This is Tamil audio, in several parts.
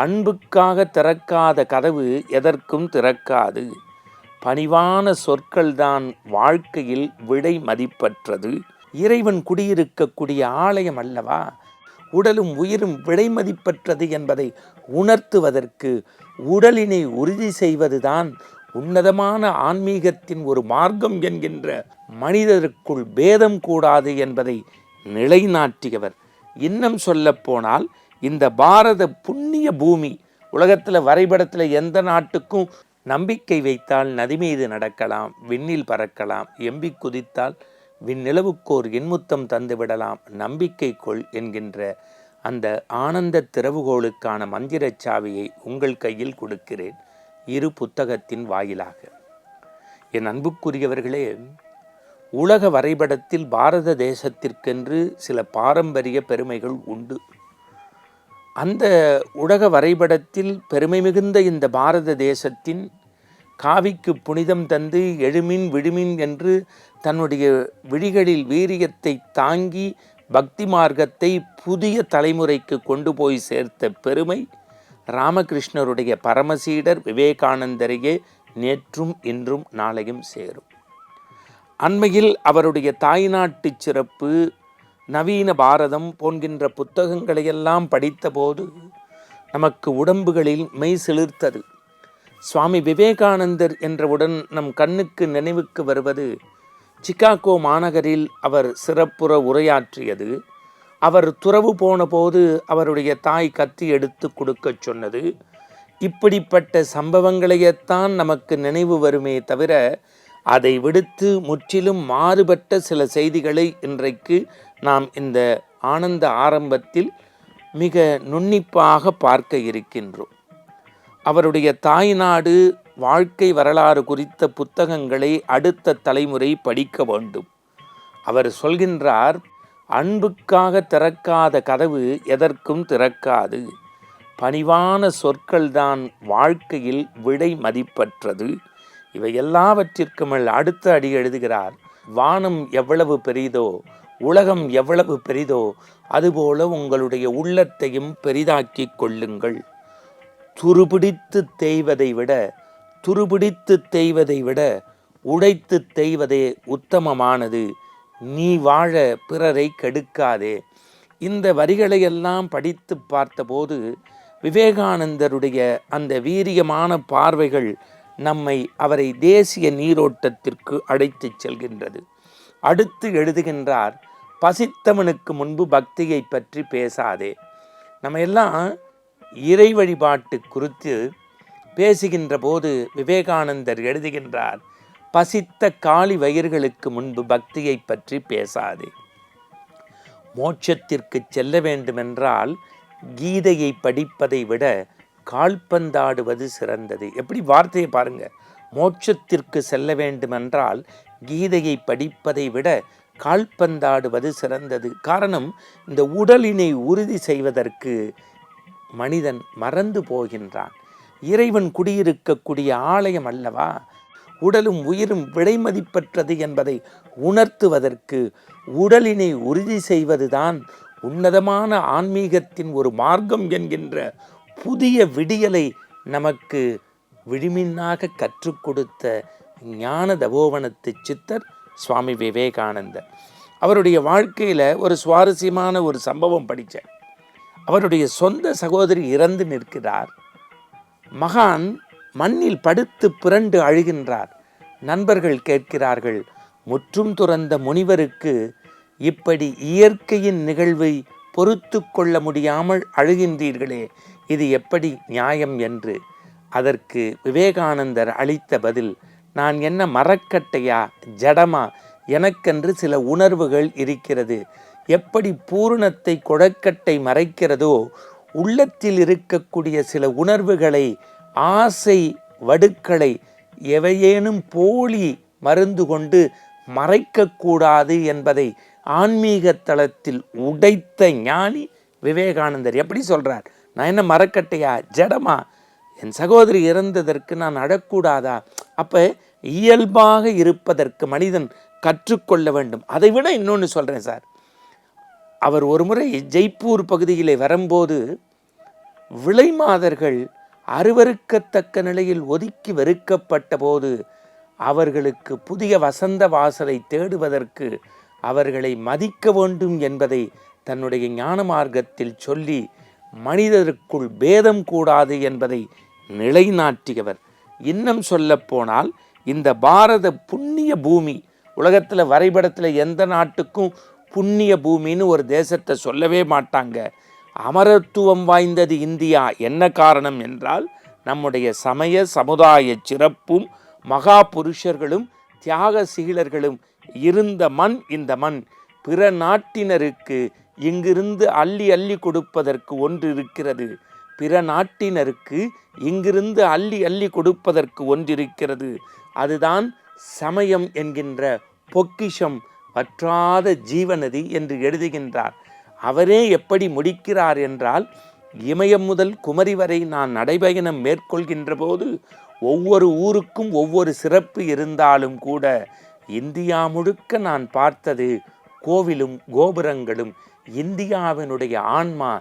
அன்புக்காக திறக்காத கதவு எதற்கும் திறக்காது. பணிவான சொற்கள்தான் வாழ்க்கையில் விடை மதிப்பற்றது. இறைவன் குடியிருக்கக்கூடிய ஆலயம் அல்லவா? உடலும் உயிரும் விடை மதிப்பற்றது என்பதை உணர்த்துவதற்கு உடலினை உறுதி செய்வதுதான் உன்னதமான ஆன்மீகத்தின் ஒரு மார்க்கம் என்கின்ற மனிதருக்குள் பேதம் கூடாது என்பதை நிலைநாட்டியவர். இன்னும் சொல்லப்போனால் இந்த பாரத புண்ணிய பூமி உலகத்தில் வரைபடத்தில் எந்த நாட்டுக்கும் நம்பிக்கை வைத்தால் நதி மீது நடக்கலாம் விண்ணில் பறக்கலாம் எம்பி குதித்தால் விண்ணிலவுக்கோர் இன்முத்தம் தந்துவிடலாம் நம்பிக்கை கொள் என்கின்ற அந்த ஆனந்த திறவுகோளுக்கான மந்திரச் சாவியை உங்கள் கையில் கொடுக்கிறேன் இரு புத்தகத்தின் வாயிலாக. என் அன்புக்குரியவர்களே உலக வரைபடத்தில் பாரத தேசத்திற்கென்று சில பாரம்பரிய பெருமைகள் உண்டு. அந்த உலக வரைபடத்தில் பெருமை மிகுந்த இந்த பாரத தேசத்தின் காவிக்கு புனிதம் தந்து எழுமின் விழுமின் என்று தன்னுடைய விழிகளில் வீரியத்தை தாங்கி பக்தி மார்க்கத்தை புதிய தலைமுறைக்கு கொண்டு போய் சேர்த்த பெருமை ராமகிருஷ்ணருடைய பரமசீடர் விவேகானந்தரையே நேற்றும் இன்றும் நாளையும் சேரும். அண்மையில் அவருடைய தாய்நாட்டு சிறப்பு நவீன பாரதம் போன்கின்ற புத்தகங்களையெல்லாம் படித்தபோது நமக்கு உடம்புகளில் மெய் சிலிர்த்தது. சுவாமி விவேகானந்தர் என்றவுடன் நம் கண்ணுக்கு நினைவுக்கு வருவது சிக்காகோ மாநகரில் அவர் சிறப்புற உரையாற்றியது. அவர் துறவு போன போது அவருடைய தாய் கத்தி எடுத்து கொடுக்கச் சொன்னது. இப்படிப்பட்ட சம்பவங்களையத்தான் நமக்கு நினைவு வருமே தவிர அதை விடுத்து முற்றிலும் மாறுபட்ட சில செய்திகளை இன்றைக்கு நாம் இந்த ஆனந்த ஆரம்பத்தில் மிக நுண்ணிப்பாக பார்க்க இருக்கின்றோம். அவருடைய தாய்நாடு வாழ்க்கை வரலாறு குறித்த புத்தகங்களை அடுத்த தலைமுறை படிக்க வேண்டும். அவர் சொல்கின்றார் அன்புக்காக திறக்காத கதவு எதற்கும் திறக்காது. பணிவான சொற்கள்தான் வாழ்க்கையில் விடை மதிப்பற்றது. இவை எல்லாவற்றிற்கும் அடுத்த அடி எழுதுகிறார் வானம் எவ்வளவு பெரிதோ உலகம் எவ்வளவு பெரிதோ அதுபோல உங்களுடைய உள்ளத்தையும் பெரிதாக்கிக் கொள்ளுங்கள். துருபிடித்து தேய்வதை விட துருபிடித்து தேய்வதை விட உடைத்து தேய்வதே உத்தமமானது. நீ வாழ பிறரை கெடுக்காதே. இந்த வரிகளையெல்லாம் படித்து பார்த்தபோது விவேகானந்தருடைய அந்த வீரியமான பார்வைகள் நம்மை அவரை தேசிய நீரோட்டத்திற்கு அழைத்துச் செல்கின்றது. அடுத்து எழுதுகின்றார் பசித்தவனுக்கு முன்பு பக்தியை பற்றி பேசாதே. நம்ம எல்லாம் இறை வழிபாட்டு குறித்து பேசுகின்ற போது விவேகானந்தர் எழுதுகின்றார் பசித்த காளி வயிர்களுக்கு முன்பு பக்தியை பற்றி பேசாதே. மோட்சத்திற்கு செல்ல வேண்டுமென்றால் கீதையை படிப்பதை விட கால்பந்தாடுவது சிறந்தது. எப்படி வார்த்தையை பாருங்க. மோட்சத்திற்கு செல்ல வேண்டுமென்றால் கீதையை படிப்பதை விட கால்பந்தாடுவது சிறந்தது. காரணம் இந்த உடலினை உறுதி செய்வதற்கு மனிதன் மறந்து போகின்றான். இறைவன் குடியிருக்கக்கூடிய ஆலயம் அல்லவா? உடலும் உயிரும் விலைமதிப்பற்றது என்பதை உணர்த்துவதற்கு உடலினை உறுதி செய்வதுதான் உன்னதமான ஆன்மீகத்தின் ஒரு மார்க்கம் என்கின்ற புதிய விடியலை நமக்கு விழிமின்னாக கற்றுக் கொடுத்த ஞான தபோவனத்து சித்தர் சுவாமி விவேகானந்தர். அவருடைய வாழ்க்கையில் ஒரு சுவாரஸ்யமான ஒரு சம்பவம் படித்தேன் அவருடைய சொந்த சகோதரி இறந்து நிற்கிறார். மகான் மண்ணில் படுத்து புரண்டு அழுகின்றார். நண்பர்கள் கேட்கிறார்கள் முற்றும் துறந்த முனிவருக்கு இப்படி இயற்கையின் நிகழ்வை பொறுத்து கொள்ள முடியாமல் அழுகின்றீர்களே இது எப்படி நியாயம் என்று? அதற்கு விவேகானந்தர் அளித்த பதில் நான் என்ன மரக்கட்டையா ஜடமா? எனக்கென்று சில உணர்வுகள் இருக்கிறது. எப்படி பூரணத்தை கொடக்கட்டை மறைக்கிறதோ உள்ளத்தில் இருக்கக்கூடிய சில உணர்வுகளை ஆசை வடுக்களை எவையேனும் போலி மருந்து கொண்டு மறைக்கக்கூடாது என்பதை ஆன்மீக தளத்தில் உடைத்த ஞானி விவேகானந்தர் எப்படி சொல்கிறார் நான் என்ன மரக்கட்டையா? ஜடமா? என் சகோதரி இறந்ததற்கு நான் அழக்கூடாதா அப்போ இயல்பாக இருப்பதற்கு மனிதன் கற்றுக்கொள்ள வேண்டும். அதை விட இன்னொன்று சொல்கிறேன் சார். அவர் ஒரு முறை ஜெய்ப்பூர் பகுதியிலே வரும்போது விளைமாதர்கள் அருவருக்கத்தக்க நிலையில் ஒதுக்கி வெறுக்கப்பட்ட போது அவர்களுக்கு புதிய வசந்த வாசலை தேடுவதற்கு அவர்களை மதிக்க வேண்டும் என்பதை தன்னுடைய ஞான மார்க்கத்தில் சொல்லி மனிதருக்குள் பேதம் கூடாது என்பதை நிலைநாட்டியவர். இன்னும் சொல்லப்போனால் இந்த பாரத புண்ணிய பூமி உலகத்தில் வரைபடத்தில் எந்த நாட்டுக்கும் புண்ணிய பூமின்னு ஒரு தேசத்தை சொல்லவே மாட்டாங்க. அமரத்துவம் வாய்ந்தது இந்தியா. என்ன காரணம் என்றால் நம்முடைய சமய சமுதாய சிறப்பும் மகா புருஷர்களும் தியாக சீலர்களும் இருந்த மண் இந்த மண். பிற நாட்டினருக்கு இங்கிருந்து அள்ளி அள்ளி கொடுப்பதற்கு ஒன்று இருக்கிறது பிற நாட்டினருக்கு இங்கிருந்து அள்ளி அள்ளி கொடுப்பதற்கு ஒன்றிருக்கிறது. அதுதான் சமயம் என்கின்ற பொக்கிஷம் வற்றாத ஜீவநதி என்று எழுதுகின்றார். அவரே எப்படி முடிக்கிறார் என்றால் இமயம் முதல் குமரி வரை நான் நடைபயணம் மேற்கொள்கின்ற போது ஒவ்வொரு ஊருக்கும் ஒவ்வொரு சிறப்பு இருந்தாலும் கூட இந்தியா முழுக்க நான் பார்த்தது கோவிலும் கோபுரங்களும் இந்தியாவினுடைய ஆன்மா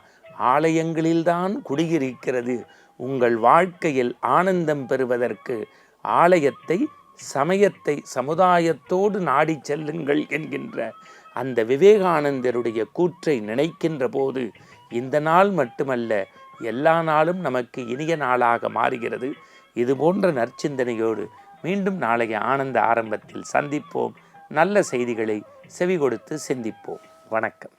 ஆலயங்களில்தான் குடியிருக்கிறது. உங்கள் வாழ்க்கையில் ஆனந்தம் பெறுவதற்கு ஆலயத்தை சமயத்தை சமுதாயத்தோடு நாடி செல்லுங்கள் என்கின்ற அந்த விவேகானந்தருடைய கூற்றை நினைக்கின்ற போது இந்த நாள் மட்டுமல்ல எல்லா நாளும் நமக்கு இனிய நாளாக மாறுகிறது. இது போன்ற நற்சிந்தனையோடு மீண்டும் நாளைய ஆனந்த ஆரம்பத்தில் சந்திப்போம். நல்ல செய்திகளை செவி கொடுத்து சிந்திப்போம். வணக்கம்.